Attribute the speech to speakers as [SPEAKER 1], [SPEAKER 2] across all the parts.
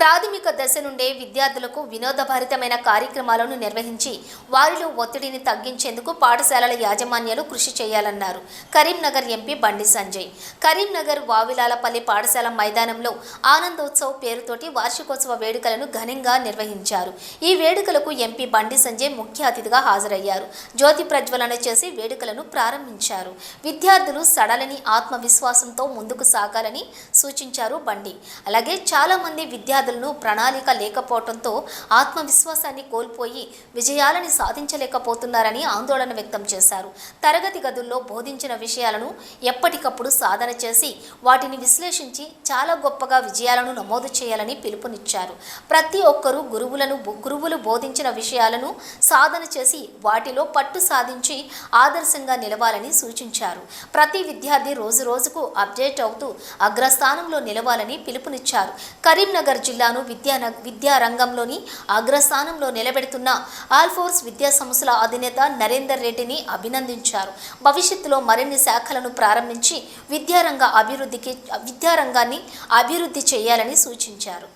[SPEAKER 1] ప్రాథమిక దశ నుండే విద్యార్థులకు వినోదభరితమైన కార్యక్రమాలను నిర్వహించి వారిలో ఒత్తిడిని తగ్గించేందుకు పాఠశాలల యాజమాన్యాలు కృషి చేయాలన్నారు. కరీంనగర్ ఎంపీ బండి సంజయ్. కరీంనగర్ వావిలాలపల్లి పాఠశాల మైదానంలో ఆనందోత్సవ్ పేరుతోటి వార్షికోత్సవ వేడుకలను ఘనంగా నిర్వహించారు. ఈ వేడుకలకు ఎంపీ బండి సంజయ్ ముఖ్య అతిథిగా హాజరయ్యారు. జ్యోతి ప్రజ్వలన చేసి వేడుకలను ప్రారంభించారు. విద్యార్థులు సడలని ఆత్మవిశ్వాసంతో ముందుకు సాగాలని సూచించారు బండి. అలాగే చాలామంది విద్యార్థులు విద్యార్థులను ప్రణాళిక లేకపోవడంతో ఆత్మవిశ్వాసాన్ని కోల్పోయి విజయాలని సాధించలేకపోతున్నారని ఆందోళన వ్యక్తం చేశారు. తరగతి గదుల్లో బోధించిన విషయాలను ఎప్పటికప్పుడు సాధన చేసి వాటిని విశ్లేషించి చాలా గొప్పగా విజయాలను నమోదు చేయాలని పిలుపునిచ్చారు. ప్రతి ఒక్కరూ గురువులను గురువులు బోధించిన విషయాలను సాధన చేసి వాటిలో పట్టు సాధించి ఆదర్శంగా నిలవాలని సూచించారు. ప్రతి విద్యార్థి రోజు రోజుకు అప్డేట్ అవుతూ అగ్రస్థానంలో నిలవాలని పిలుపునిచ్చారు. కరీంనగర్ జిల్లా జిల్లాను విద్యా విద్యా రంగంలోని అగ్రస్థానంలో నిలబెడుతున్న ఆల్ఫోర్స్ విద్యా సంస్థల అధినేత నరేందర్ రెడ్డిని అభినందించారు. భవిష్యత్తులో మరిన్ని శాఖలను ప్రారంభించి విద్యారంగ అభివృద్ధికి విద్యారంగాన్ని అభివృద్ధి చేయాలని సూచించారు.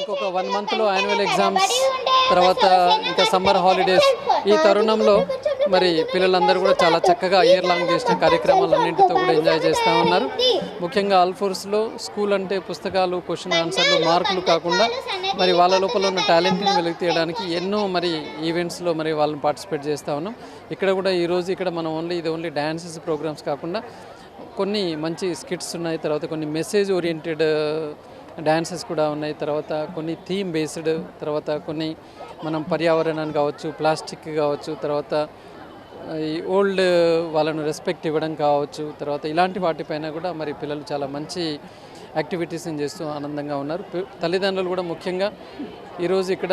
[SPEAKER 2] ఇంకొక వన్ మంత్లో యాన్యువల్ ఎగ్జామ్స్ తర్వాత ఇంకా సమ్మర్ హాలిడేస్ ఈ తరుణంలో మరి పిల్లలందరూ కూడా చాలా చక్కగా ఇయర్ లాంగ్ చేసిన కార్యక్రమాలన్నింటితో కూడా ఎంజాయ్ చేస్తూ ఉన్నారు. ముఖ్యంగా ఆల్ఫోర్స్లో స్కూల్ అంటే పుస్తకాలు క్వశ్చన్ ఆన్సర్లు మార్కులు కాకుండా మరి వాళ్ళ లోపల ఉన్న టాలెంట్ని వెలికి తీయడానికి ఎన్నో మరి ఈవెంట్స్లో మరి వాళ్ళని పార్టిసిపేట్ చేస్తూ ఉన్నాం. ఇక్కడ కూడా ఈరోజు ఇక్కడ మనం ఓన్లీ ఇది ఓన్లీ డ్యాన్సెస్ ప్రోగ్రామ్స్ కాకుండా కొన్ని మంచి స్కిట్స్ ఉన్నాయి తర్వాత కొన్ని మెసేజ్ ఓరియంటెడ్ డ్యాన్సెస్ కూడా ఉన్నాయి. తర్వాత కొన్ని థీమ్ బేస్డ్ తర్వాత కొన్ని మనం పర్యావరణాన్ని కావచ్చు ప్లాస్టిక్ కావచ్చు తర్వాత ఈ ఓల్డ్ వాళ్ళను రెస్పెక్ట్ ఇవ్వడం కావచ్చు తర్వాత ఇలాంటి వాటిపైన కూడా మరి పిల్లలు చాలా మంచి యాక్టివిటీస్ని చేస్తూ ఆనందంగా ఉన్నారు. తల్లిదండ్రులు కూడా ముఖ్యంగా ఈరోజు ఇక్కడ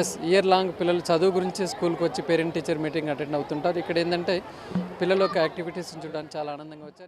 [SPEAKER 2] ఎస్ ఇయర్ లాంగ్ పిల్లలు చదువు గురించి స్కూల్కి వచ్చి పేరెంట్ టీచర్ మీటింగ్ అటెండ్ అవుతుంటారు. ఇక్కడ ఏంటంటే పిల్లలు యొక్క యాక్టివిటీస్ని చూడడానికి చాలా ఆనందంగా వచ్చారు.